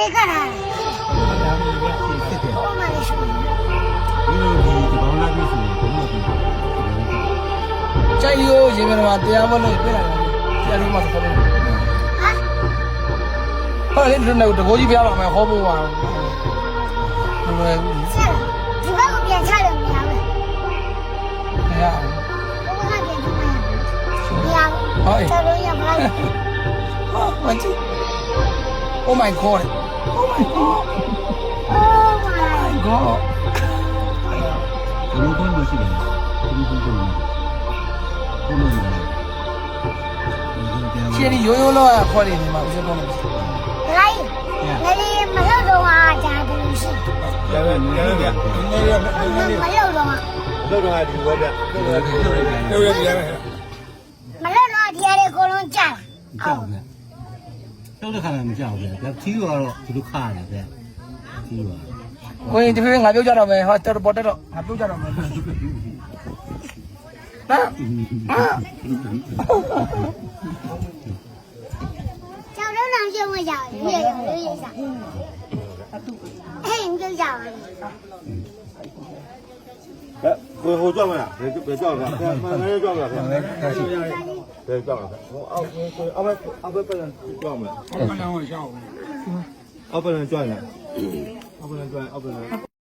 လေးကတာဒါမျိုးရဖြစ်တယ်ဟိုမှာလေးရှိတယ်ဒီလိုဒီဒီဘောင်းလာပြီဆိုရင်ဘုံမပြီးကျိုက်ရိုးရေမြမှာတရားမလို့ပြလာတယ်တရားလေးမှာခေါ်လို့ဟာဟာလေဒီနေ့တကိုးကြီးပြပါမယ်ဟောဖို့ပါဘယ်လိုလဲဆက်ဒီဘက်ကပြန်ချလို့မရဘူးမရဘူးဘုရားပြန်ချမရဘူးမရဘူးတော်လို့ရမလားဟာမကြည့် Oh my god Oh my god Oh my god ဘယ်လိုဘုံမရှိတယ်ဒီဘုံဘုံဘုံမရှိတယ်ရှင်းရိုးရိုးလောက်ခေါ်နေမှာဦးစတော့လို့လိုက်ငလေးမလောက်တော့အားကြာတယ်ရှိရပါရပါဗျာနည်းနည်းနည်းမလောက်တော့တော့တော့ဒီဝက်ဗျာတော့တော့ဒီတော့ရရရမလောက်တော့ဒီရ တဲ့ကိုလုံးကြာကြောက်ဗျာတော့တဲ့ခါမှမကြောက်ဗျာဒါသီးကတော့ဒီလိုခါတယ်ဗျာသီးကကိုရင်ဒီဖေးငါပြောကြတော့မယ်ဟာတော်ပေါ်တက်တော့ငါပြောကြတော့မယ်ဟာကျောင်းလုံးအောင်ရှင်းမရဘူးရေရေရေစားအဲ့ငါကြောက်တယ်ဘယ်ဟိုကြောက်မလားဘယ်ဘယ်ကြောက်ဗျာဘယ်မင်းကြောက်ဗျာဘယ်ဘယ်ကြောက်ဗျာဟိုအောက်အော က်ဘက်အောက်ဘက်ပြန်ကြောက်မလားအောက်ဘက်ပြန်ကြောက်အောက်ဘက်ပြန်ကြောက်အောက်ဘက်ပြန်ကြောက်